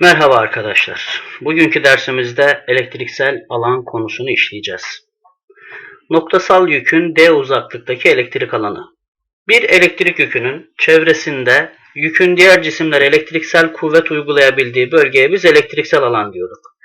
Merhaba arkadaşlar. Bugünkü dersimizde elektriksel alan konusunu işleyeceğiz. Noktasal yükün D uzaklıktaki elektrik alanı. Bir elektrik yükünün çevresinde yükün diğer cisimlere elektriksel kuvvet uygulayabildiği bölgeye biz elektriksel alan diyorduk.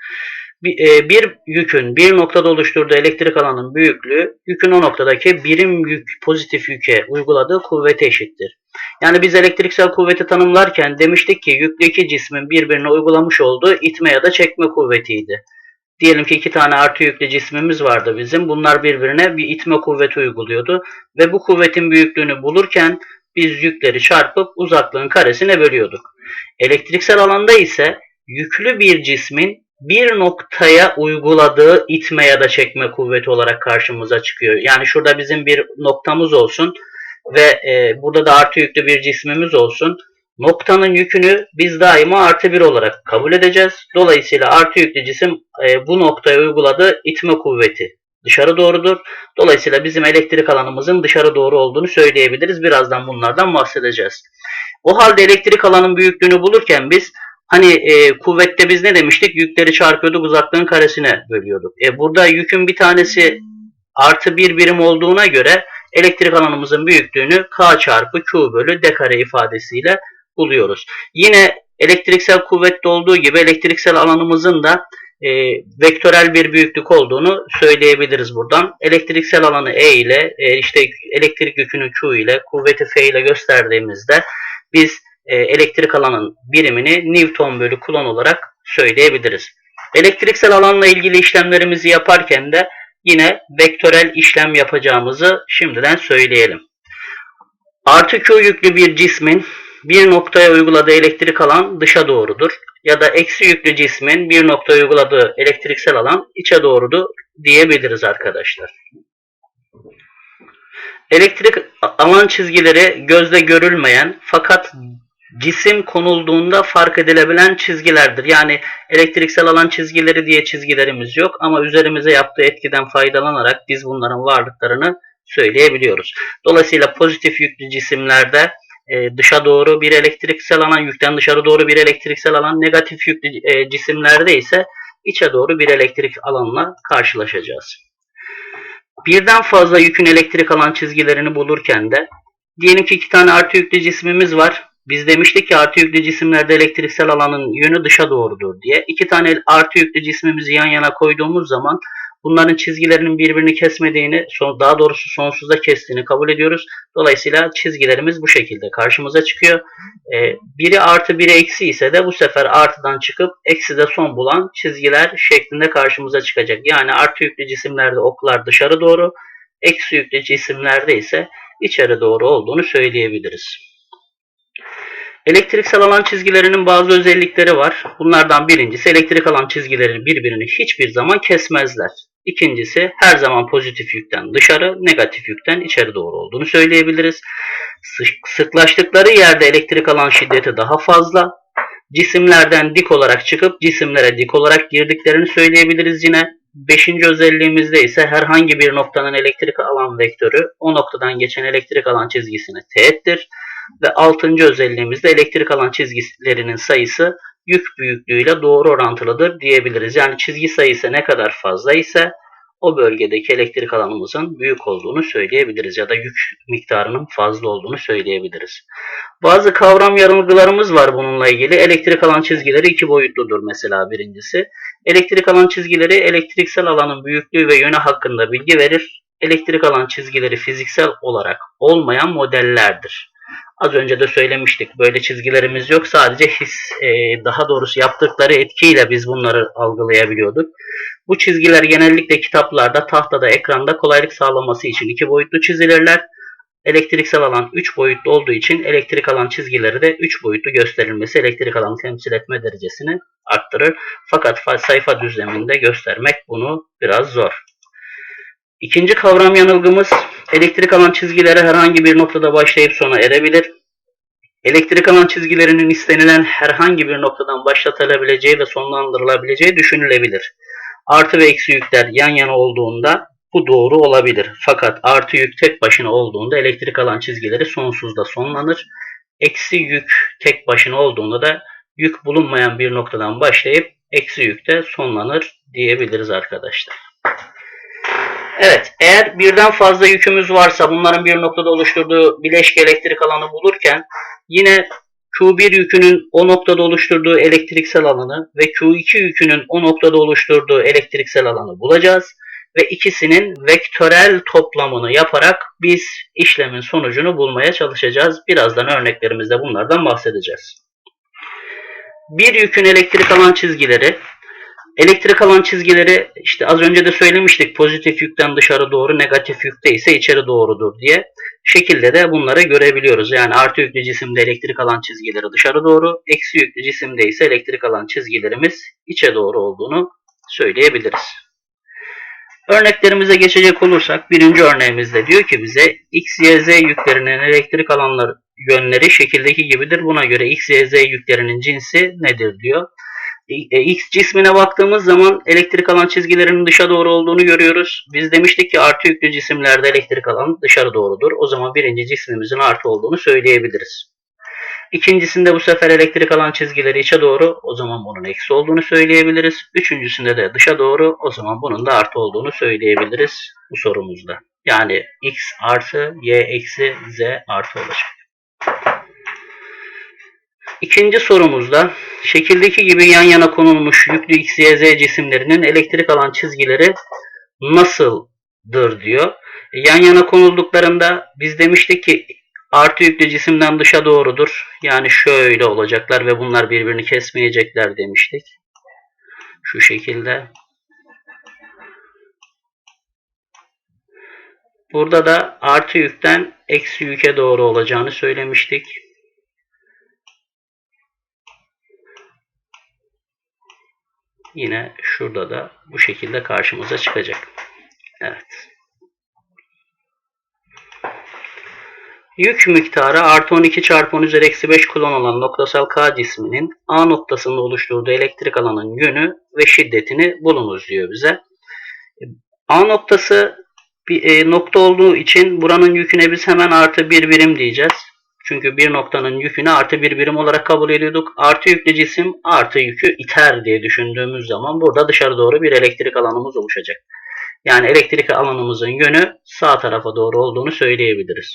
Bir, e, bir yükün bir noktada oluşturduğu elektrik alanın büyüklüğü yükün o noktadaki birim yük pozitif yüke uyguladığı kuvvete eşittir. Yani biz elektriksel kuvveti tanımlarken demiştik ki yüklü iki cismin birbirine uygulamış olduğu itme ya da çekme kuvvetiydi. Diyelim ki iki tane artı yüklü cismimiz vardı bizim. Bunlar birbirine bir itme kuvveti uyguluyordu. Ve bu kuvvetin büyüklüğünü bulurken biz yükleri çarpıp uzaklığın karesine bölüyorduk. Elektriksel alanda ise yüklü bir cismin bir noktaya uyguladığı itme ya da çekme kuvveti olarak karşımıza çıkıyor. Yani şurada bizim bir noktamız olsun ve e, burada da artı yüklü bir cismimiz olsun. Noktanın yükünü biz daima artı bir olarak kabul edeceğiz. Dolayısıyla artı yüklü cisim e, bu noktaya uyguladığı itme kuvveti dışarı doğrudur. Dolayısıyla bizim elektrik alanımızın dışarı doğru olduğunu söyleyebiliriz. Birazdan bunlardan bahsedeceğiz. O halde elektrik alanın büyüklüğünü bulurken biz hani e, kuvvette biz ne demiştik? Yükleri çarpıyorduk uzaklığın karesine bölüyorduk. E, burada yükün bir tanesi artı bir birim olduğuna göre elektrik alanımızın büyüklüğünü K çarpı Q bölü D kare ifadesiyle buluyoruz. Yine elektriksel kuvvette olduğu gibi elektriksel alanımızın da e, vektörel bir büyüklük olduğunu söyleyebiliriz buradan. Elektriksel alanı E ile e, işte elektrik yükünü Q ile kuvveti F ile gösterdiğimizde biz e, elektrik alanın birimini Newton bölü Coulomb olarak söyleyebiliriz. Elektriksel alanla ilgili işlemlerimizi yaparken de yine vektörel işlem yapacağımızı şimdiden söyleyelim. Artı Q yüklü bir cismin bir noktaya uyguladığı elektrik alan dışa doğrudur. Ya da eksi yüklü cismin bir noktaya uyguladığı elektriksel alan içe doğrudur diyebiliriz arkadaşlar. Elektrik alan çizgileri gözle görülmeyen fakat cisim konulduğunda fark edilebilen çizgilerdir. Yani elektriksel alan çizgileri diye çizgilerimiz yok ama üzerimize yaptığı etkiden faydalanarak biz bunların varlıklarını söyleyebiliyoruz. Dolayısıyla pozitif yüklü cisimlerde e, dışa doğru bir elektriksel alan, yükten dışarı doğru bir elektriksel alan, negatif yüklü e, cisimlerde ise içe doğru bir elektrik alanla karşılaşacağız. Birden fazla yükün elektrik alan çizgilerini bulurken de diyelim ki iki tane artı yüklü cismimiz var. Biz demiştik ki artı yüklü cisimlerde elektriksel alanın yönü dışa doğrudur diye. İki tane artı yüklü cismimizi yan yana koyduğumuz zaman bunların çizgilerinin birbirini kesmediğini, daha doğrusu sonsuza kestiğini kabul ediyoruz. Dolayısıyla çizgilerimiz bu şekilde karşımıza çıkıyor. Ee, biri artı biri eksi ise de bu sefer artıdan çıkıp eksi de son bulan çizgiler şeklinde karşımıza çıkacak. Yani artı yüklü cisimlerde oklar dışarı doğru, eksi yüklü cisimlerde ise içeri doğru olduğunu söyleyebiliriz. Elektriksel alan çizgilerinin bazı özellikleri var. Bunlardan birincisi elektrik alan çizgileri birbirini hiçbir zaman kesmezler. İkincisi her zaman pozitif yükten dışarı, negatif yükten içeri doğru olduğunu söyleyebiliriz. Sıklaştıkları yerde elektrik alan şiddeti daha fazla. Cisimlerden dik olarak çıkıp cisimlere dik olarak girdiklerini söyleyebiliriz yine. Beşinci özelliğimizde ise herhangi bir noktanın elektrik alan vektörü o noktadan geçen elektrik alan çizgisine teğettir. Ve altıncı özelliğimizde elektrik alan çizgilerinin sayısı yük büyüklüğüyle doğru orantılıdır diyebiliriz. Yani çizgi sayısı ne kadar fazla ise o bölgedeki elektrik alanımızın büyük olduğunu söyleyebiliriz ya da yük miktarının fazla olduğunu söyleyebiliriz. Bazı kavram yanılgılarımız var bununla ilgili. Elektrik alan çizgileri iki boyutludur mesela birincisi. Elektrik alan çizgileri elektriksel alanın büyüklüğü ve yönü hakkında bilgi verir. Elektrik alan çizgileri fiziksel olarak olmayan modellerdir. Az önce de söylemiştik. Böyle çizgilerimiz yok. Sadece his, e, daha doğrusu yaptıkları etkiyle biz bunları algılayabiliyorduk. Bu çizgiler genellikle kitaplarda, tahtada, ekranda kolaylık sağlaması için iki boyutlu çizilirler. Elektriksel alan 3 boyutlu olduğu için elektrik alan çizgileri de 3 boyutlu gösterilmesi elektrik alanı temsil etme derecesini arttırır. Fakat sayfa düzleminde göstermek bunu biraz zor. İkinci kavram yanılgımız elektrik alan çizgileri herhangi bir noktada başlayıp sona erebilir. Elektrik alan çizgilerinin istenilen herhangi bir noktadan başlatılabileceği ve sonlandırılabileceği düşünülebilir. Artı ve eksi yükler yan yana olduğunda bu doğru olabilir. Fakat artı yük tek başına olduğunda elektrik alan çizgileri sonsuzda sonlanır. Eksi yük tek başına olduğunda da yük bulunmayan bir noktadan başlayıp eksi yükte sonlanır diyebiliriz arkadaşlar. Evet, eğer birden fazla yükümüz varsa bunların bir noktada oluşturduğu bileşke elektrik alanı bulurken yine Q1 yükünün o noktada oluşturduğu elektriksel alanı ve Q2 yükünün o noktada oluşturduğu elektriksel alanı bulacağız ve ikisinin vektörel toplamını yaparak biz işlemin sonucunu bulmaya çalışacağız. Birazdan örneklerimizde bunlardan bahsedeceğiz. Bir yükün elektrik alan çizgileri Elektrik alan çizgileri işte az önce de söylemiştik pozitif yükten dışarı doğru negatif yükte ise içeri doğrudur diye. Şekilde de bunları görebiliyoruz. Yani artı yüklü cisimde elektrik alan çizgileri dışarı doğru, eksi yüklü cisimde ise elektrik alan çizgilerimiz içe doğru olduğunu söyleyebiliriz. Örneklerimize geçecek olursak birinci örneğimizde diyor ki bize X, Y, Z yüklerinin elektrik alanları yönleri şekildeki gibidir. Buna göre X, Y, Z yüklerinin cinsi nedir diyor. E, X cismine baktığımız zaman elektrik alan çizgilerinin dışa doğru olduğunu görüyoruz. Biz demiştik ki artı yüklü cisimlerde elektrik alan dışarı doğrudur. O zaman birinci cismimizin artı olduğunu söyleyebiliriz. İkincisinde bu sefer elektrik alan çizgileri içe doğru o zaman bunun eksi olduğunu söyleyebiliriz. Üçüncüsünde de dışa doğru o zaman bunun da artı olduğunu söyleyebiliriz bu sorumuzda. Yani x artı y eksi z artı olacak. İkinci sorumuzda şekildeki gibi yan yana konulmuş yüklü x, y, z cisimlerinin elektrik alan çizgileri nasıldır diyor. Yan yana konulduklarında biz demiştik ki artı yüklü cisimden dışa doğrudur. Yani şöyle olacaklar ve bunlar birbirini kesmeyecekler demiştik. Şu şekilde. Burada da artı yükten eksi yüke doğru olacağını söylemiştik. Yine şurada da bu şekilde karşımıza çıkacak. Evet. Yük miktarı artı 12 çarpı 10 üzeri eksi 5 kulon olan noktasal K cisminin A noktasında oluşturduğu elektrik alanın yönü ve şiddetini bulunuz diyor bize. A noktası bir e, nokta olduğu için buranın yüküne biz hemen artı bir birim diyeceğiz. Çünkü bir noktanın yükünü artı bir birim olarak kabul ediyorduk. Artı yüklü cisim artı yükü iter diye düşündüğümüz zaman burada dışarı doğru bir elektrik alanımız oluşacak. Yani elektrik alanımızın yönü sağ tarafa doğru olduğunu söyleyebiliriz.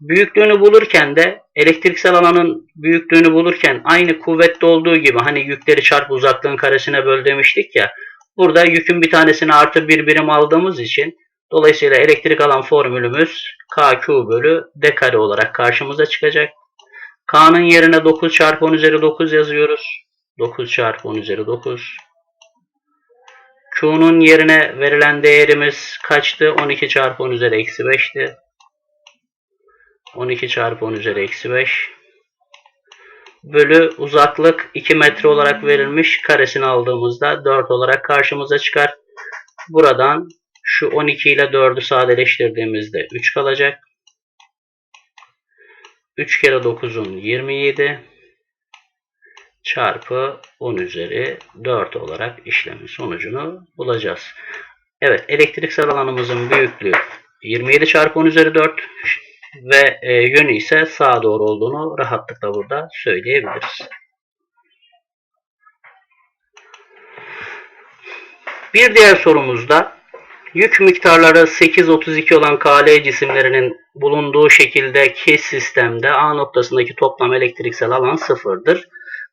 Büyüklüğünü bulurken de elektriksel alanın büyüklüğünü bulurken aynı kuvvette olduğu gibi hani yükleri çarpı uzaklığın karesine böl demiştik ya. Burada yükün bir tanesini artı bir birim aldığımız için dolayısıyla elektrik alan formülümüz KQ bölü D kare olarak karşımıza çıkacak. K'nın yerine 9 çarpı 10 üzeri 9 yazıyoruz. 9 çarpı 10 üzeri 9. Q'nun yerine verilen değerimiz kaçtı? 12 çarpı 10 üzeri eksi 5'ti. 12 çarpı 10 üzeri eksi 5 bölü uzaklık 2 metre olarak verilmiş. Karesini aldığımızda 4 olarak karşımıza çıkar. Buradan şu 12 ile 4'ü sadeleştirdiğimizde 3 kalacak. 3 kere 9'un 27 çarpı 10 üzeri 4 olarak işlemin sonucunu bulacağız. Evet elektriksel alanımızın büyüklüğü 27 çarpı 10 üzeri 4 ve e, yönü ise sağa doğru olduğunu rahatlıkla burada söyleyebiliriz. Bir diğer sorumuzda yük miktarları 8-32 olan KL cisimlerinin bulunduğu şekildeki sistemde A noktasındaki toplam elektriksel alan sıfırdır.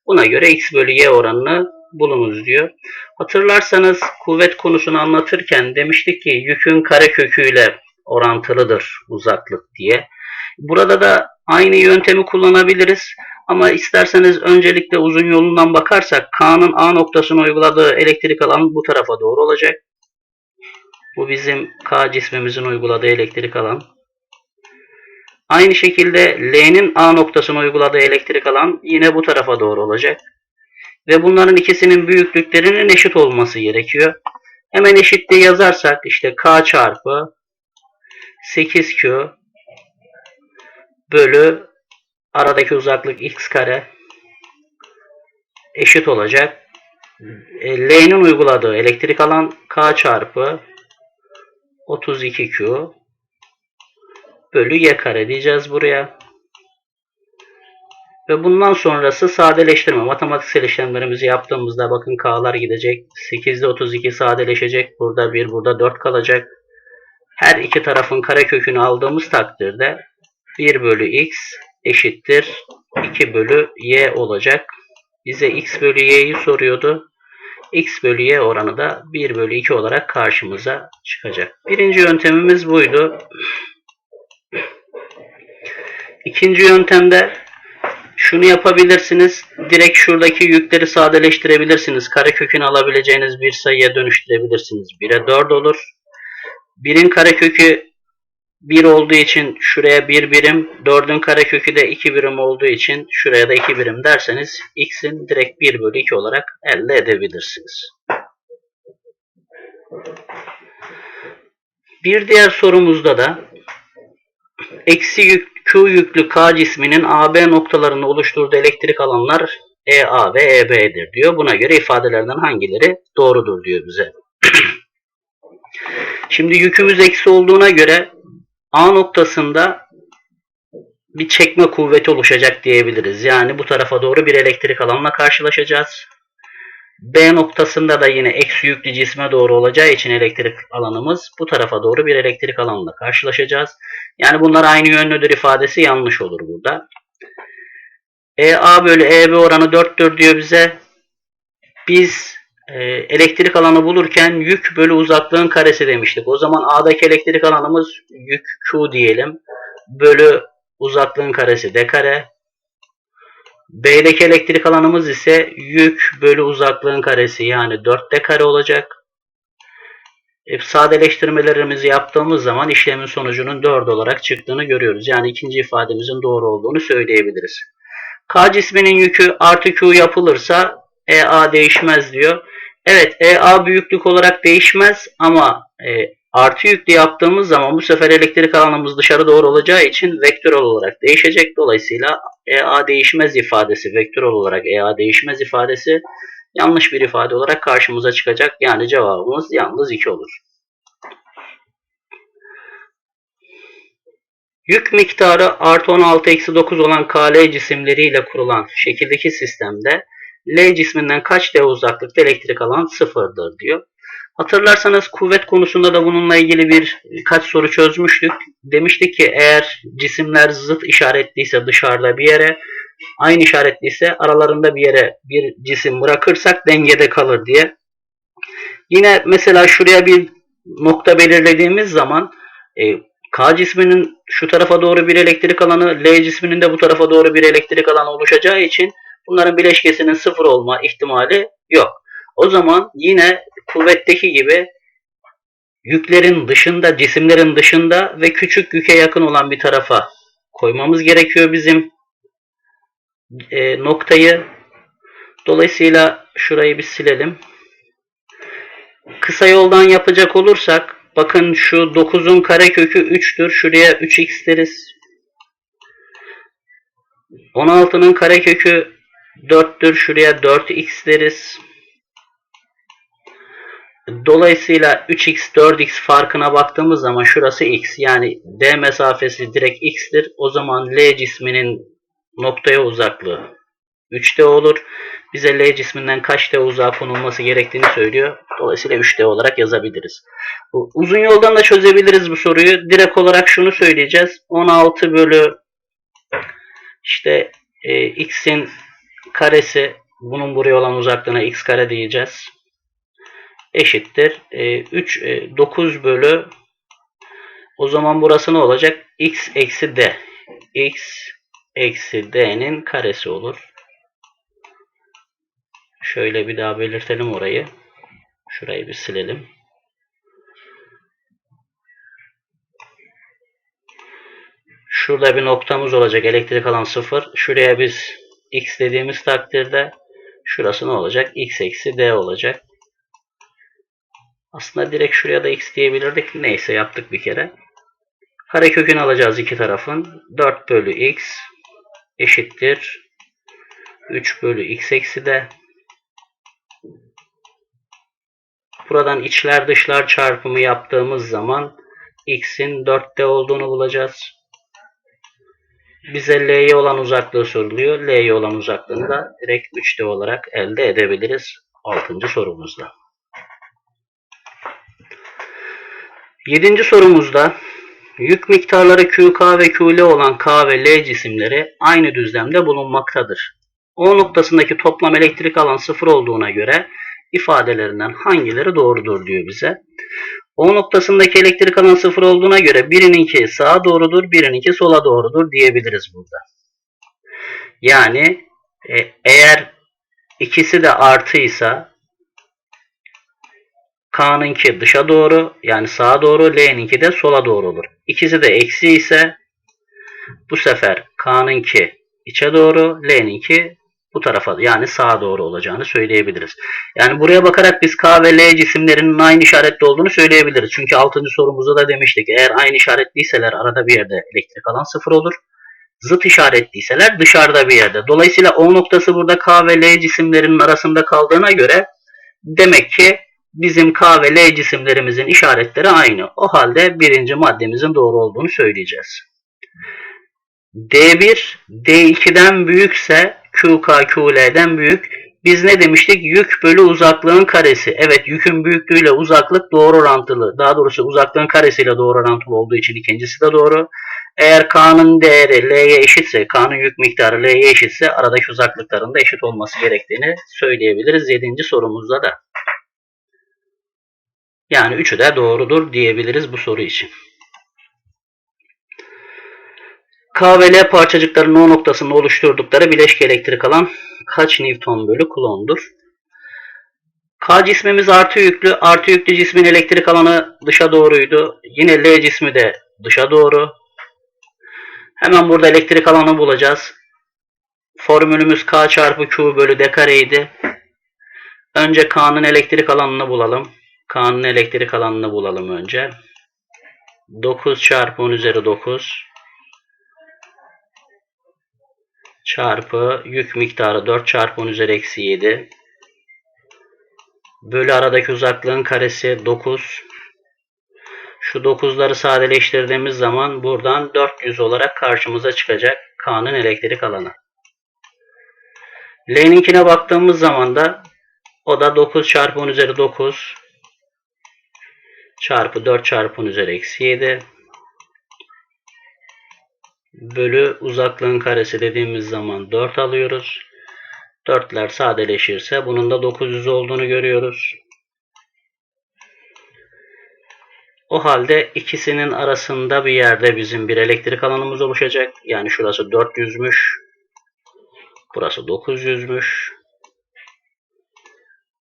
Buna göre x bölü y oranını bulunuz diyor. Hatırlarsanız kuvvet konusunu anlatırken demiştik ki yükün kareköküyle orantılıdır uzaklık diye. Burada da aynı yöntemi kullanabiliriz. Ama isterseniz öncelikle uzun yolundan bakarsak K'nın A noktasına uyguladığı elektrik alan bu tarafa doğru olacak. Bu bizim K cismimizin uyguladığı elektrik alan. Aynı şekilde L'nin A noktasına uyguladığı elektrik alan yine bu tarafa doğru olacak. Ve bunların ikisinin büyüklüklerinin eşit olması gerekiyor. Hemen eşitliği yazarsak işte K çarpı 8Q bölü aradaki uzaklık x kare eşit olacak. E, L'nin uyguladığı elektrik alan K çarpı 32Q bölü Y kare diyeceğiz buraya. Ve bundan sonrası sadeleştirme. Matematiksel işlemlerimizi yaptığımızda bakın k'lar gidecek. 8'de 32 sadeleşecek. Burada 1, burada 4 kalacak. Her iki tarafın karekökünü aldığımız takdirde 1 bölü x eşittir 2 bölü y olacak. Bize x bölü y'yi soruyordu. X bölü y oranı da 1 bölü 2 olarak karşımıza çıkacak. Birinci yöntemimiz buydu. İkinci yöntemde şunu yapabilirsiniz. Direkt şuradaki yükleri sadeleştirebilirsiniz. Karekökünü alabileceğiniz bir sayıya dönüştürebilirsiniz. 1'e 4 olur. 1'in karekökü 1 olduğu için şuraya 1 birim, 4'ün karekökü de 2 birim olduğu için şuraya da 2 birim derseniz x'in direkt 1 bölü 2 olarak elde edebilirsiniz. Bir diğer sorumuzda da eksi Q yüklü K cisminin AB noktalarını oluşturduğu elektrik alanlar EA ve EB'dir diyor. Buna göre ifadelerden hangileri doğrudur diyor bize. Şimdi yükümüz eksi olduğuna göre A noktasında bir çekme kuvveti oluşacak diyebiliriz. Yani bu tarafa doğru bir elektrik alanla karşılaşacağız. B noktasında da yine eksi yüklü cisme doğru olacağı için elektrik alanımız bu tarafa doğru bir elektrik alanla karşılaşacağız. Yani bunlar aynı yönlüdür ifadesi yanlış olur burada. EA bölü EB oranı 4'tür diyor bize. Biz e, elektrik alanı bulurken yük bölü uzaklığın karesi demiştik. O zaman A'daki elektrik alanımız yük Q diyelim. Bölü uzaklığın karesi D kare. B'deki elektrik alanımız ise yük bölü uzaklığın karesi yani 4D kare olacak. E, sadeleştirmelerimizi yaptığımız zaman işlemin sonucunun 4 olarak çıktığını görüyoruz. Yani ikinci ifademizin doğru olduğunu söyleyebiliriz. K cisminin yükü artı Q yapılırsa EA değişmez diyor. Evet EA büyüklük olarak değişmez ama e, artı yüklü yaptığımız zaman bu sefer elektrik alanımız dışarı doğru olacağı için vektörel olarak değişecek. Dolayısıyla EA değişmez ifadesi, vektörel olarak EA değişmez ifadesi yanlış bir ifade olarak karşımıza çıkacak. Yani cevabımız yalnız 2 olur. Yük miktarı artı 16 eksi 9 olan KL cisimleriyle kurulan şekildeki sistemde L cisminden kaç D uzaklıkta elektrik alan sıfırdır diyor. Hatırlarsanız kuvvet konusunda da bununla ilgili bir kaç soru çözmüştük. Demiştik ki eğer cisimler zıt işaretliyse dışarıda bir yere, aynı işaretliyse aralarında bir yere bir cisim bırakırsak dengede kalır diye. Yine mesela şuraya bir nokta belirlediğimiz zaman e, K cisminin şu tarafa doğru bir elektrik alanı, L cisminin de bu tarafa doğru bir elektrik alanı oluşacağı için bunların bileşkesinin sıfır olma ihtimali yok. O zaman yine kuvvetteki gibi yüklerin dışında, cisimlerin dışında ve küçük yüke yakın olan bir tarafa koymamız gerekiyor bizim e, noktayı. Dolayısıyla şurayı bir silelim. Kısa yoldan yapacak olursak bakın şu 9'un karekökü 3'tür. Şuraya 3x deriz. 16'nın karekökü 4'tür. Şuraya 4x deriz. Dolayısıyla 3x 4x farkına baktığımız zaman şurası x. Yani D mesafesi direkt x'tir. O zaman L cisminin noktaya uzaklığı 3D olur. Bize L cisminden kaç D uzağa konulması gerektiğini söylüyor. Dolayısıyla 3D olarak yazabiliriz. Uzun yoldan da çözebiliriz bu soruyu. Direkt olarak şunu söyleyeceğiz. 16 bölü işte e, x'in karesi bunun buraya olan uzaklığına x kare diyeceğiz eşittir. E, 3 e, 9 bölü o zaman burası ne olacak? x eksi d. x eksi d'nin karesi olur. Şöyle bir daha belirtelim orayı. Şurayı bir silelim. Şurada bir noktamız olacak. Elektrik alan 0. Şuraya biz x dediğimiz takdirde şurası ne olacak? x eksi d olacak. Aslında direkt şuraya da x diyebilirdik. Neyse yaptık bir kere. Karekökünü alacağız iki tarafın. 4 bölü x eşittir. 3 bölü x eksi de. Buradan içler dışlar çarpımı yaptığımız zaman x'in 4'te olduğunu bulacağız. Bize L'ye olan uzaklığı soruluyor. L'ye olan uzaklığını da direkt 3D olarak elde edebiliriz 6. sorumuzda. 7. sorumuzda yük miktarları QK ve QL olan K ve L cisimleri aynı düzlemde bulunmaktadır. O noktasındaki toplam elektrik alan sıfır olduğuna göre ifadelerinden hangileri doğrudur diyor bize. O noktasındaki elektrik alan sıfır olduğuna göre birininki sağa doğrudur, birininki sola doğrudur diyebiliriz burada. Yani e, eğer ikisi de artıysa K'nınki dışa doğru yani sağa doğru, L'ninki de sola doğru olur. İkisi de eksi ise bu sefer K'nınki içe doğru, L'ninki bu tarafa yani sağa doğru olacağını söyleyebiliriz. Yani buraya bakarak biz K ve L cisimlerinin aynı işaretli olduğunu söyleyebiliriz. Çünkü 6. sorumuzda da demiştik. Eğer aynı işaretliyseler arada bir yerde elektrik alan sıfır olur. Zıt işaretliyseler dışarıda bir yerde. Dolayısıyla O noktası burada K ve L cisimlerinin arasında kaldığına göre demek ki bizim K ve L cisimlerimizin işaretleri aynı. O halde birinci maddemizin doğru olduğunu söyleyeceğiz. D1 D2'den büyükse QK QL'den büyük. Biz ne demiştik? Yük bölü uzaklığın karesi. Evet yükün büyüklüğüyle uzaklık doğru orantılı. Daha doğrusu uzaklığın karesiyle doğru orantılı olduğu için ikincisi de doğru. Eğer K'nın değeri L'ye eşitse, K'nın yük miktarı L'ye eşitse aradaki uzaklıkların da eşit olması gerektiğini söyleyebiliriz. 7. sorumuzda da. Yani üçü de doğrudur diyebiliriz bu soru için. K ve L parçacıkların O noktasında oluşturdukları bileşke elektrik alan kaç Newton bölü Coulomb'dur? K cismimiz artı yüklü. Artı yüklü cismin elektrik alanı dışa doğruydu. Yine L cismi de dışa doğru. Hemen burada elektrik alanı bulacağız. Formülümüz K çarpı Q bölü D kareydi. Önce K'nın elektrik alanını bulalım. K'nın elektrik alanını bulalım önce. 9 çarpı 10 üzeri 9 çarpı yük miktarı 4 çarpı 10 üzeri eksi 7 bölü aradaki uzaklığın karesi 9 şu 9'ları sadeleştirdiğimiz zaman buradan 400 olarak karşımıza çıkacak K'nın elektrik alanı. L'ninkine baktığımız zaman da o da 9 çarpı 10 üzeri 9 çarpı 4 çarpı 10 üzeri eksi 7 bölü uzaklığın karesi dediğimiz zaman 4 alıyoruz. 4'ler sadeleşirse bunun da 900 olduğunu görüyoruz. O halde ikisinin arasında bir yerde bizim bir elektrik alanımız oluşacak. Yani şurası 400'müş. Burası 900'müş.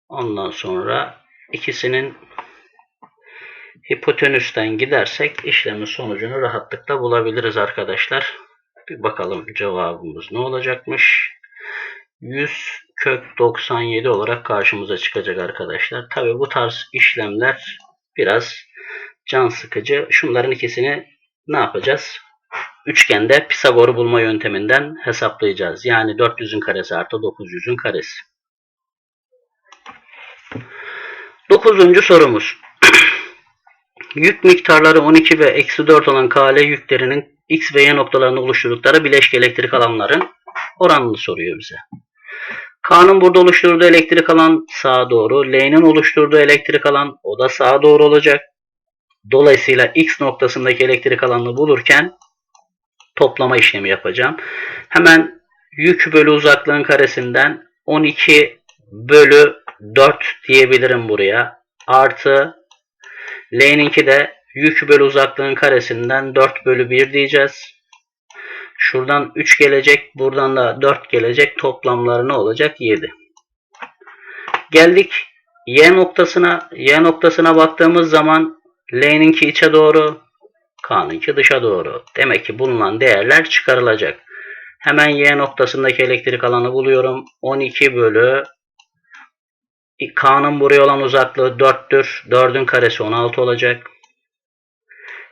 Ondan sonra ikisinin hipotenüsten gidersek işlemin sonucunu rahatlıkla bulabiliriz arkadaşlar. Bir bakalım cevabımız ne olacakmış. 100 kök 97 olarak karşımıza çıkacak arkadaşlar. Tabi bu tarz işlemler biraz can sıkıcı. Şunların ikisini ne yapacağız? Üçgende Pisagor'u bulma yönteminden hesaplayacağız. Yani 400'ün karesi artı 900'ün karesi. Dokuzuncu sorumuz. Yük miktarları 12 ve eksi 4 olan KL yüklerinin X ve Y noktalarını oluşturdukları bileşke elektrik alanların oranını soruyor bize. K'nın burada oluşturduğu elektrik alan sağa doğru, L'nin oluşturduğu elektrik alan o da sağa doğru olacak. Dolayısıyla X noktasındaki elektrik alanını bulurken toplama işlemi yapacağım. Hemen yük bölü uzaklığın karesinden 12 bölü 4 diyebilirim buraya. Artı L'ninki de yük bölü uzaklığın karesinden 4 bölü 1 diyeceğiz. Şuradan 3 gelecek. Buradan da 4 gelecek. Toplamları ne olacak? 7. Geldik Y noktasına. Y noktasına baktığımız zaman L'ninki içe doğru. K'nınki dışa doğru. Demek ki bulunan değerler çıkarılacak. Hemen Y noktasındaki elektrik alanı buluyorum. 12 bölü K'nın buraya olan uzaklığı 4'tür. 4'ün karesi 16 olacak.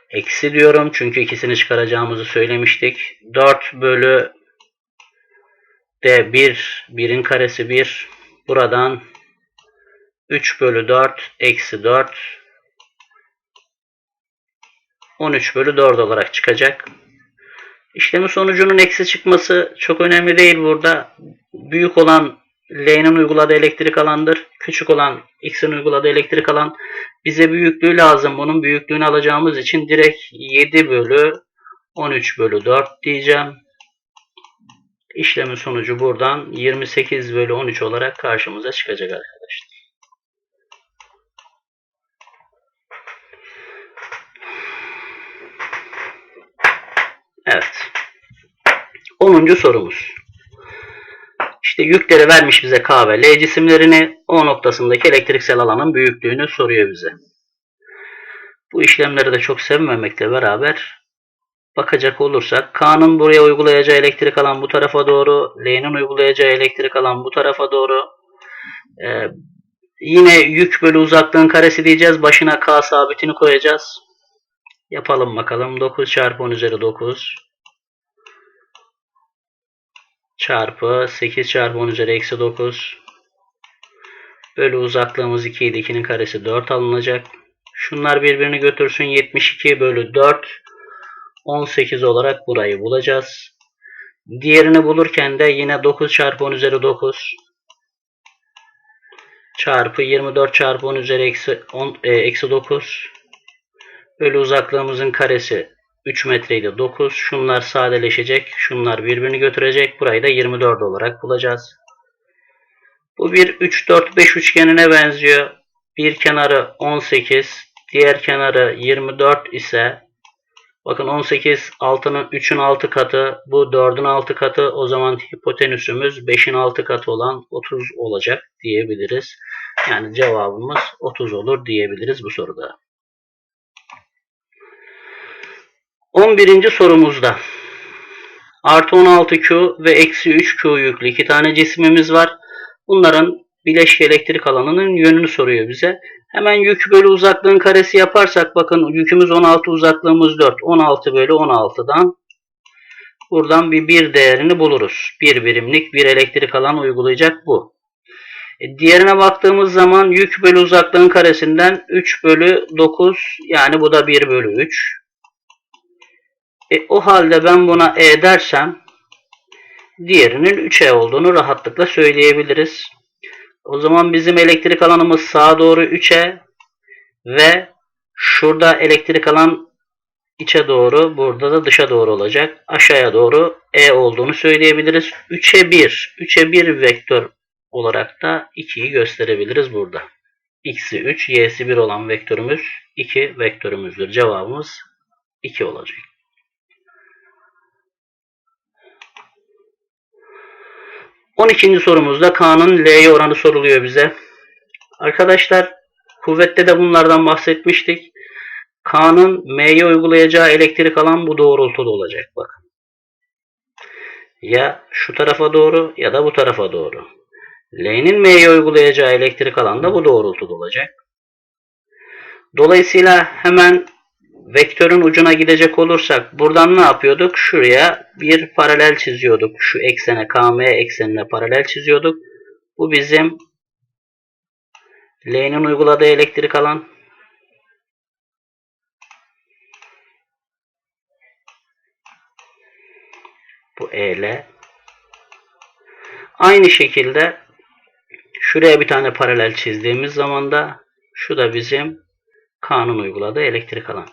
Eksi diyorum çünkü ikisini çıkaracağımızı söylemiştik. 4 bölü D 1. 1'in karesi 1. Buradan 3 bölü 4 eksi 4 13 bölü 4 olarak çıkacak. İşlemin sonucunun eksi çıkması çok önemli değil burada. Büyük olan L'nin uyguladığı elektrik alandır. Küçük olan X'in uyguladığı elektrik alan. Bize büyüklüğü lazım. Bunun büyüklüğünü alacağımız için direkt 7 bölü 13 bölü 4 diyeceğim. İşlemin sonucu buradan 28 bölü 13 olarak karşımıza çıkacak arkadaşlar. Evet. 10. sorumuz. İşte yükleri vermiş bize K ve L cisimlerini O noktasındaki elektriksel alanın büyüklüğünü soruyor bize. Bu işlemleri de çok sevmemekle beraber bakacak olursak K'nın buraya uygulayacağı elektrik alan bu tarafa doğru, L'nin uygulayacağı elektrik alan bu tarafa doğru. Ee, yine yük bölü uzaklığın karesi diyeceğiz. Başına K sabitini koyacağız. Yapalım bakalım. 9 çarpı 10 üzeri 9 çarpı 8 çarpı 10 üzeri eksi 9 bölü uzaklığımız 2 idi. 2'nin karesi 4 alınacak. Şunlar birbirini götürsün. 72 bölü 4 18 olarak burayı bulacağız. Diğerini bulurken de yine 9 çarpı 10 üzeri 9 çarpı 24 çarpı 10 üzeri eksi, 10, e, eksi 9 bölü uzaklığımızın karesi 3 metreydi 9. Şunlar sadeleşecek. Şunlar birbirini götürecek. Burayı da 24 olarak bulacağız. Bu bir 3, 4, 5 üçgenine benziyor. Bir kenarı 18. Diğer kenarı 24 ise bakın 18 6'nın 3'ün 6 katı. Bu 4'ün 6 katı. O zaman hipotenüsümüz 5'in 6 katı olan 30 olacak diyebiliriz. Yani cevabımız 30 olur diyebiliriz bu soruda. 11. sorumuzda artı 16Q ve eksi 3Q yüklü iki tane cismimiz var. Bunların bileşke elektrik alanının yönünü soruyor bize. Hemen yük bölü uzaklığın karesi yaparsak bakın yükümüz 16 uzaklığımız 4. 16 bölü 16'dan buradan bir 1 değerini buluruz. 1 birimlik bir elektrik alan uygulayacak bu. E, diğerine baktığımız zaman yük bölü uzaklığın karesinden 3 bölü 9 yani bu da 1 bölü 3. E, o halde ben buna E dersem diğerinin 3E olduğunu rahatlıkla söyleyebiliriz. O zaman bizim elektrik alanımız sağa doğru 3E ve şurada elektrik alan içe doğru burada da dışa doğru olacak. Aşağıya doğru E olduğunu söyleyebiliriz. 3'e 1. 3'e 1 vektör olarak da 2'yi gösterebiliriz burada. X'i 3, Y'si 1 olan vektörümüz 2 vektörümüzdür. Cevabımız 2 olacak. 12. sorumuzda K'nın L'ye oranı soruluyor bize. Arkadaşlar kuvvette de bunlardan bahsetmiştik. K'nın M'ye uygulayacağı elektrik alan bu doğrultuda olacak. Bakın. Ya şu tarafa doğru ya da bu tarafa doğru. L'nin M'ye uygulayacağı elektrik alan da bu doğrultuda olacak. Dolayısıyla hemen vektörün ucuna gidecek olursak buradan ne yapıyorduk? Şuraya bir paralel çiziyorduk. Şu eksene KM eksenine paralel çiziyorduk. Bu bizim L'nin uyguladığı elektrik alan. Bu EL. Aynı şekilde şuraya bir tane paralel çizdiğimiz zaman da şu da bizim K'nın uyguladığı elektrik alan.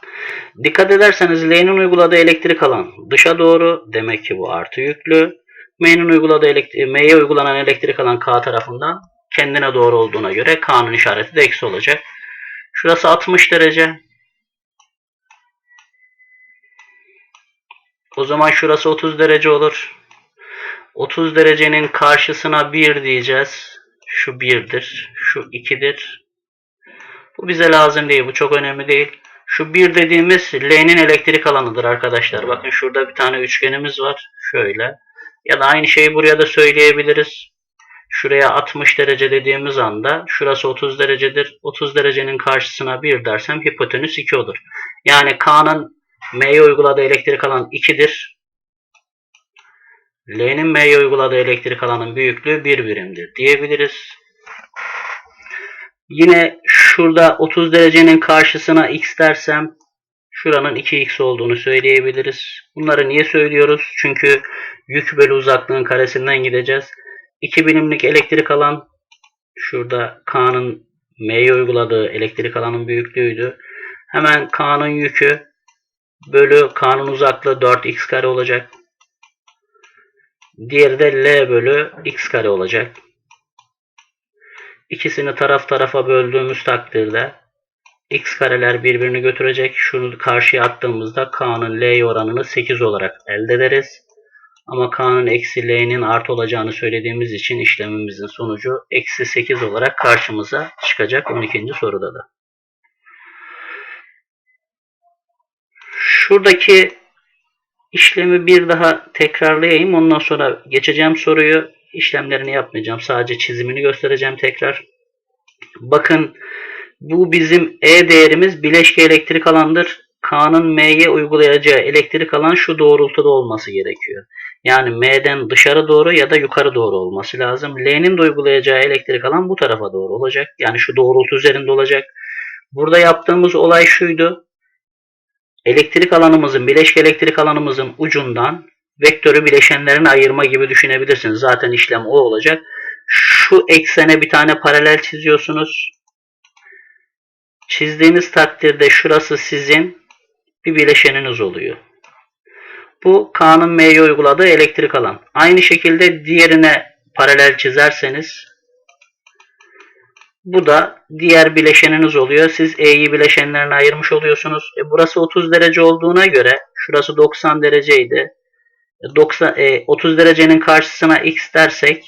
Dikkat ederseniz L'nin uyguladığı elektrik alan dışa doğru demek ki bu artı yüklü. M'nin uyguladığı elektrik, M'ye uygulanan elektrik alan K tarafından kendine doğru olduğuna göre K'nın işareti de eksi olacak. Şurası 60 derece. O zaman şurası 30 derece olur. 30 derecenin karşısına 1 diyeceğiz. Şu 1'dir. Şu 2'dir. Bu bize lazım değil. Bu çok önemli değil. Şu 1 dediğimiz L'nin elektrik alanıdır arkadaşlar. Bakın şurada bir tane üçgenimiz var. Şöyle. Ya da aynı şeyi buraya da söyleyebiliriz. Şuraya 60 derece dediğimiz anda şurası 30 derecedir. 30 derecenin karşısına 1 dersem hipotenüs 2 olur. Yani K'nın M'ye uyguladığı elektrik alan 2'dir. L'nin M'ye uyguladığı elektrik alanın büyüklüğü 1 birimdir diyebiliriz. Yine şurada 30 derecenin karşısına x dersem Şuranın 2x olduğunu söyleyebiliriz. Bunları niye söylüyoruz? Çünkü yük bölü uzaklığın karesinden gideceğiz. 2 birimlik elektrik alan şurada K'nın M'ye uyguladığı elektrik alanın büyüklüğüydü. Hemen K'nın yükü bölü K'nın uzaklığı 4x kare olacak. Diğeri de L bölü x kare olacak. İkisini taraf tarafa böldüğümüz takdirde x kareler birbirini götürecek. Şunu karşıya attığımızda K'nın L'ye oranını 8 olarak elde ederiz. Ama K'nın eksi L'nin artı olacağını söylediğimiz için işlemimizin sonucu eksi 8 olarak karşımıza çıkacak 12. soruda da. Şuradaki işlemi bir daha tekrarlayayım. Ondan sonra geçeceğim soruyu. İşlemlerini yapmayacağım. Sadece çizimini göstereceğim tekrar. Bakın bu bizim E değerimiz bileşke elektrik alandır. K'nın M'ye uygulayacağı elektrik alan şu doğrultuda olması gerekiyor. Yani M'den dışarı doğru ya da yukarı doğru olması lazım. L'nin de uygulayacağı elektrik alan bu tarafa doğru olacak. Yani şu doğrultu üzerinde olacak. Burada yaptığımız olay şuydu. Elektrik alanımızın, bileşke elektrik alanımızın ucundan vektörü bileşenlerine ayırma gibi düşünebilirsiniz. Zaten işlem o olacak. Şu eksene bir tane paralel çiziyorsunuz. Çizdiğiniz takdirde şurası sizin bir bileşeniniz oluyor. Bu K'nın M'ye uyguladığı elektrik alan. Aynı şekilde diğerine paralel çizerseniz bu da diğer bileşeniniz oluyor. Siz E'yi bileşenlerine ayırmış oluyorsunuz. E burası 30 derece olduğuna göre şurası 90 dereceydi. 90, e, 30 derecenin karşısına x dersek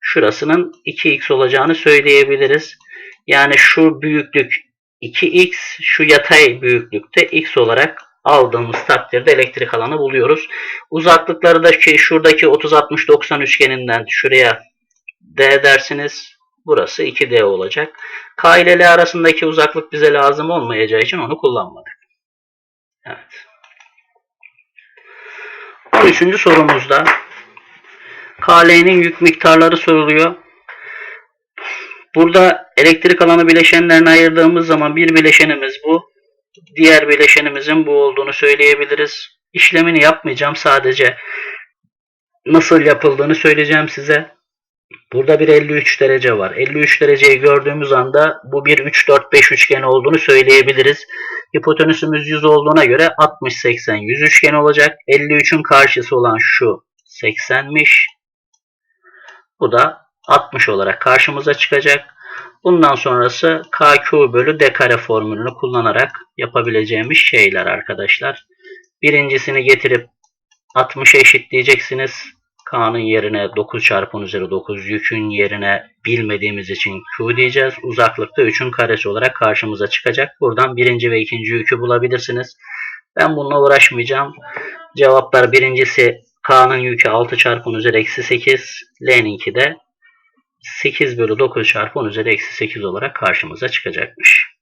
şurasının 2x olacağını söyleyebiliriz. Yani şu büyüklük 2x, şu yatay büyüklükte x olarak aldığımız takdirde elektrik alanı buluyoruz. Uzaklıkları da ki şuradaki 30-60-90 üçgeninden şuraya d dersiniz. Burası 2D olacak. K ile L arasındaki uzaklık bize lazım olmayacağı için onu kullanmadık. Evet. 13. sorumuzda KL'nin yük miktarları soruluyor. Burada elektrik alanı bileşenlerine ayırdığımız zaman bir bileşenimiz bu. Diğer bileşenimizin bu olduğunu söyleyebiliriz. İşlemini yapmayacağım. Sadece nasıl yapıldığını söyleyeceğim size. Burada bir 53 derece var. 53 dereceyi gördüğümüz anda bu bir 3, 4, 5 üçgeni olduğunu söyleyebiliriz. Hipotenüsümüz 100 olduğuna göre 60, 80, 100 üçgen olacak. 53'ün karşısı olan şu 80'miş. Bu da 60 olarak karşımıza çıkacak. Bundan sonrası KQ bölü D kare formülünü kullanarak yapabileceğimiz şeyler arkadaşlar. Birincisini getirip 60'a eşitleyeceksiniz. K'nın yerine 9 çarpı 10 üzeri 9 yükün yerine bilmediğimiz için Q diyeceğiz. Uzaklıkta 3'ün karesi olarak karşımıza çıkacak. Buradan birinci ve ikinci yükü bulabilirsiniz. Ben bununla uğraşmayacağım. Cevaplar birincisi K'nın yükü 6 çarpı 10 üzeri eksi 8. L'ninki de 8 bölü 9 çarpı 10 üzeri eksi 8 olarak karşımıza çıkacakmış.